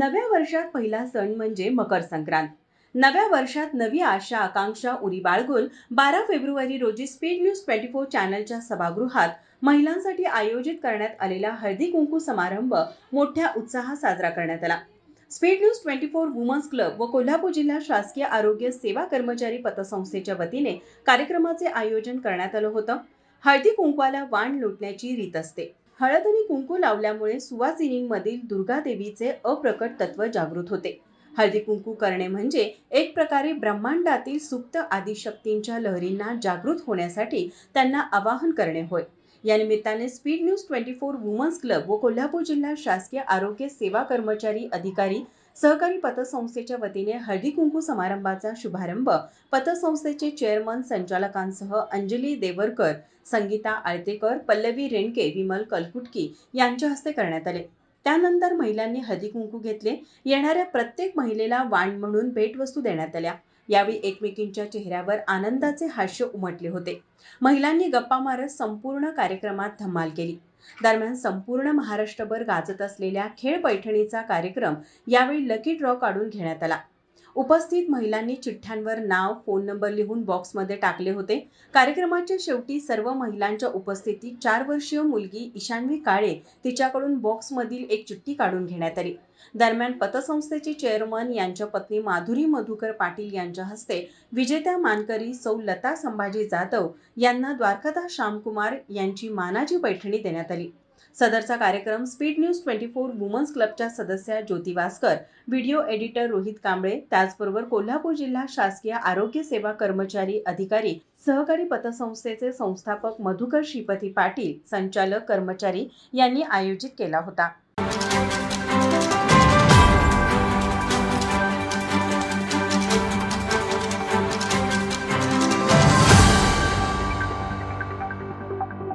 नव्या वर्षात पहिला सण म्हणजे मकर संक्रांत. नव्या वर्षात नवी आशा आकांक्षा उरी बाळगून बारा फेब्रुवारी रोजी स्पीड न्यूज ट्वेंटी फोर चॅनलच्या सभागृहात महिलांसाठी आयोजित करण्यात आलेला हळदी कुंकू समारंभ मोठ्या उत्साहात साजरा करण्यात आला. Speed news twenty four women's club व कोल्हापूर जिल्हा शासकीय आरोग्य सेवा कर्मचारी पतसंस्थेच्या वतीने कार्यक्रमाचे आयोजन करण्यात आलं होतं. हळदी कुंकवाला वाण लुटण्याची रीत असते. हळद आणि कुंकू लावल्यामुळे सुवासिनींमधील दुर्गादेवीचे अप्रकट तत्व जागृत होते. हळदी कुंकू करणे म्हणजे एक प्रकारे ब्रह्मांडातील सुप्त आदिशक्तींच्या लहरींना जागृत होण्यासाठी त्यांना आवाहन करणे होय. या निमित्ताने speed news twenty four women's club व कोल्हापूर जिल्हा शासकीय आरोग्य सेवा कर्मचारी अधिकारी सहकारी पतसंस्थेच्या वतीने हळदी कुंकू समारंभाचा शुभारंभ पतसंस्थेचे चेअरमन संचालकांसह अंजली देवरकर संगीता आळतेकर पल्लवी रेणके विमल कलकुटकी यांच्या हस्ते करण्यात आले. त्यानंतर महिलांनी हळदी कुंकू घेतले. येणाऱ्या प्रत्येक महिलेला वाण म्हणून भेटवस्तू देण्यात आल्या. यावेळी एकमेकींच्या चेहऱ्यावर आनंदाचे हास्य उमटले होते. महिलांनी गप्पा मारत संपूर्ण कार्यक्रमात धमाल केली. दरम्यान संपूर्ण महाराष्ट्रभर गाजत असलेल्या खेळ पैठणीचा कार्यक्रम यावेळी लकी ड्रॉ काढून घेण्यात आला. उपस्थित महिलांनी चिठ्ठ्यांवर नाव फोन नंबर लिहून बॉक्समध्ये टाकले होते. कार्यक्रमाच्या शेवटी सर्व महिलांच्या उपस्थितीत चार वर्षीय मुलगी ईशान्वी काळे तिच्याकडून बॉक्समधील एक चिठ्ठी काढून घेण्यात आली. दरम्यान पतसंस्थेचे चेअरमन यांच्या पत्नी माधुरी मधुकर पाटील यांच्या हस्ते विजेत्या मानकरी सौ लता संभाजी जाधव यांना द्वारकादास श्यामकुमार यांची मानाची पैठणी देण्यात आली. सदरचा कार्यक्रम speed news twenty four women's क्लबच्या सदस्या ज्योती वासकर व्हिडिओ एडिटर रोहित कांबळे त्याचबरोबर कोल्हापूर जिल्हा शासकीय आरोग्य सेवा कर्मचारी अधिकारी सहकारी पतसंस्थेचे संस्थापक मधुकर श्रीपती पाटील संचालक कर्मचारी यांनी आयोजित केला होता.